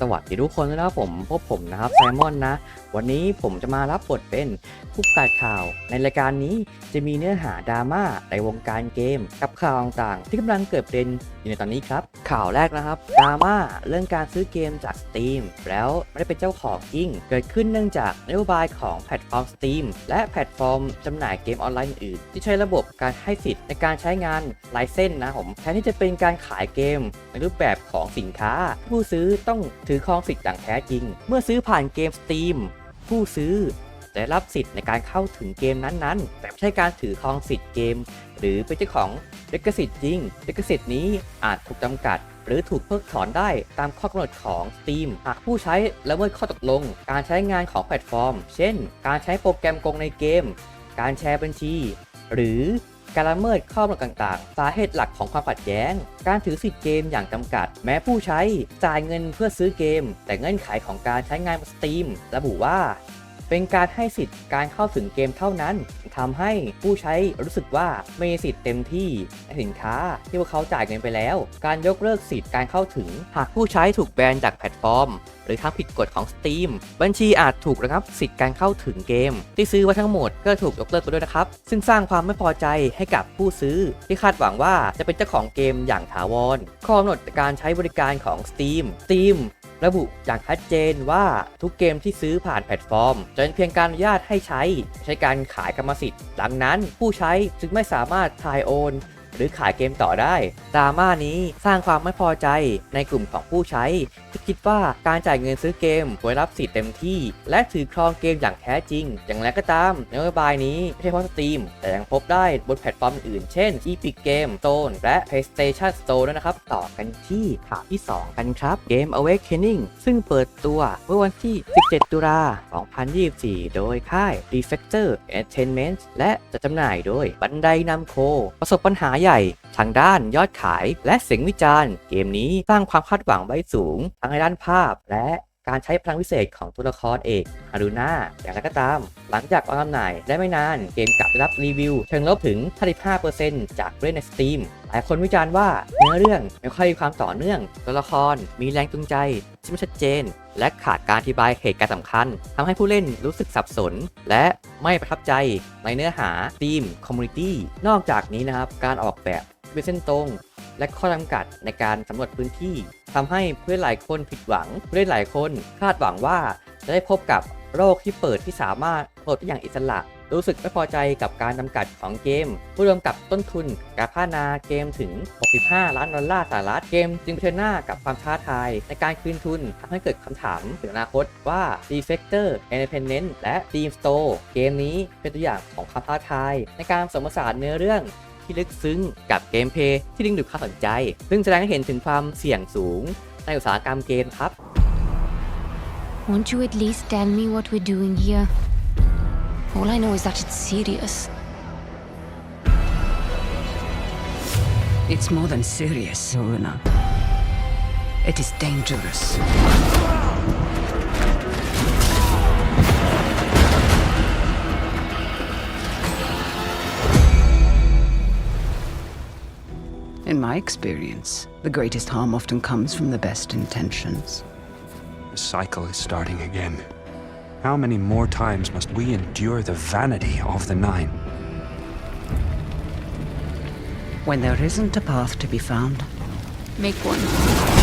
สวัสดีทุกคนนะครับผมพบผมนะครับไซมอนนะ วันนี้ผมจะมารับบทเป็นผู้ประกาศข่าว ในรายการนี้จะมีเนื้อหาดราม่าในวงการเกม กับข่าวต่างๆ ที่กำลังเกิดเด็นอยู่ในตอนนี้ครับ ข่าวแรกนะครับดราม่าเรื่องการซื้อเกมจาก Steam แล้วไม่ได้เป็นเจ้าของจริง เกิดขึ้นเนื่องจากนโยบายของแพลตฟอร์ม Steam และแพลตฟอร์มจำหน่ายเกมออนไลน์อื่นที่ใช้ระบบการให้สิทธิ์ในการใช้งานลายเส้นนะผมแทนที่จะเป็นการขายเกมในรูปแบบของสินค้า ผู้ซื้อต้องถือครองสิทธิ์อย่างแท้จริง เมื่อซื้อผ่านเกม Steam ผู้ซื้อจะได้รับสิทธิ์ในการเข้าถึงเกมนั้นๆ แต่ไม่ใช่การถือครองสิทธิ์เกม หรือเป็นเจ้าของลิขสิทธิ์จริงลิขสิทธิ์นี้อาจถูกจำกัด หรือถูกเพิกถอนได้ตามข้อกำหนดของ Steam หากผู้ใช้ละเมิดข้อตกลง การใช้งานของแพลตฟอร์ม เช่น การใช้โปรแกรมโกงในเกม การแชร์บัญชี หรือ การละเมิดข้อกำหนดต่างๆ สาเหตุหลักของความขัดแย้ง การถือสิทธิ์เกมอย่างจำกัด แม้ผู้ใช้จ่ายเงินเพื่อซื้อเกม แต่เงื่อนไขของการใช้งานสตรีม ระบุว่า เป็นการให้สิทธิ์การเข้าถึงเกมเท่านั้นทำให้ผู้ใช้รู้สึกว่าไม่มีสิทธิ์เต็มที่ในสินค้าที่พวกเขาจ่ายเงินไปแล้ว การยกเลิกสิทธิ์การเข้าถึง หากผู้ใช้ถูกแบนจากแพลตฟอร์ม หรือทำผิดกฎของ Steam บัญชีอาจถูกระงับสิทธิ์การเข้าถึงเกม ที่ซื้อไว้ทั้งหมดก็ถูกยกเลิกไปด้วยนะครับ ซึ่งสร้างความไม่พอใจให้กับผู้ซื้อ ที่คาดหวังว่าจะเป็นเจ้าของเกมอย่างถาวรข้อกำหนดการใช้บริการของ Steam Steam ระบุอย่างชัดเจนว่าทุกเกมที่ซื้อผ่านแพลตฟอร์มจะเป็นเพียงการอนุญาตให้ใช้ ใช้การขายกรรมสิทธิ์ หลังนั้นผู้ใช้จึงไม่สามารถถ่ายโอน หรือขายเกมต่อได้ดราม่านี้สร้างความไม่พอใจในกลุ่มของผู้ใช้ ที่คิดว่าการจ่ายเงินซื้อเกมควรรับสิทธิ์เต็มที่ และถือครองเกมอย่างแท้จริง อย่างไรก็ตามนโยบายนี้ไม่ใช่เฉพาะ Steam แต่ยังพบได้บนแพลตฟอร์มอื่นเช่น Epic Game Store และ PlayStation Store ด้วยนะครับ ต่อกันที่ข่าวที่ 2 กันครับ Game Awakening ซึ่งเปิดตัวเมื่อวันที่ 17 ตุลา 2024 โดยค่าย Defector Entertainment และจะจำหน่ายโดยบันไดนำโค ประสบปัญหาใหญ่ ทางด้านยอดขายและเสียงวิจารณ์ เกมนี้สร้างความคาดหวังไว้สูง ทั้งในด้านภาพและ การใช้พลังพิเศษของตัวละครเอกฮารุน่าอย่างไรก็ตาม หลังจากวางจำหน่ายได้ไม่นาน เกมกลับได้รับรีวิว เชิงลบถึง 55%จากเล่นใน Steam หลายคนวิจารณ์ว่าเนื้อเรื่องไม่ค่อยมีความต่อเนื่อง ตัวละครมีแรงจูงใจที่ไม่ชัดเจน และขาดการอธิบายเหตุการณ์สำคัญทำให้ผู้เล่นรู้สึกสับสน และไม่ประทับใจในเนื้อหาทีมคอมมูนิตี้นอกจากนี้นะครับ การออกแบบเป็นเส้นตรง และข้อจำกัดในการสำรวจพื้นที่ทำให้ผู้เล่นหลายคนผิดหวังผู้เล่นหลายคนคาดหวังว่าจะได้พบกับโลกที่เปิดที่สามารถโหลดได้อย่างอิสระ รู้สึกไม่พอใจกับการจำกัดของเกม ผู้รวมกับต้นทุนการพัฒนาเกมถึง 65 ล้านดอลลาร์สหรัฐเกม จึงเผชิญหน้ากับความท้าทาย ในการคืนทุนทำให้เกิดคำถามถึงอนาคตว่า Defector Independent และ Steam Store เกมนี้เป็นตัวอย่างของความท้าทาย ในการสมผสานเนื้อเรื่อง ที่ลึกซึ้งกับเกมเพลย์ที่ดึงดูดความสนใจ ซึ่งแสดงให้เห็นถึงความเสี่ยงสูง ในอุตสาหกรรมเกมครับ Won't you at least tell me what we're doing here? All I know is that it's serious. It's more than serious, Luna. It is dangerous. In my experience, the greatest harm often comes from the best intentions. The cycle is starting again. How many more times must we endure the vanity of the Nine? When there isn't a path to be found, Make one.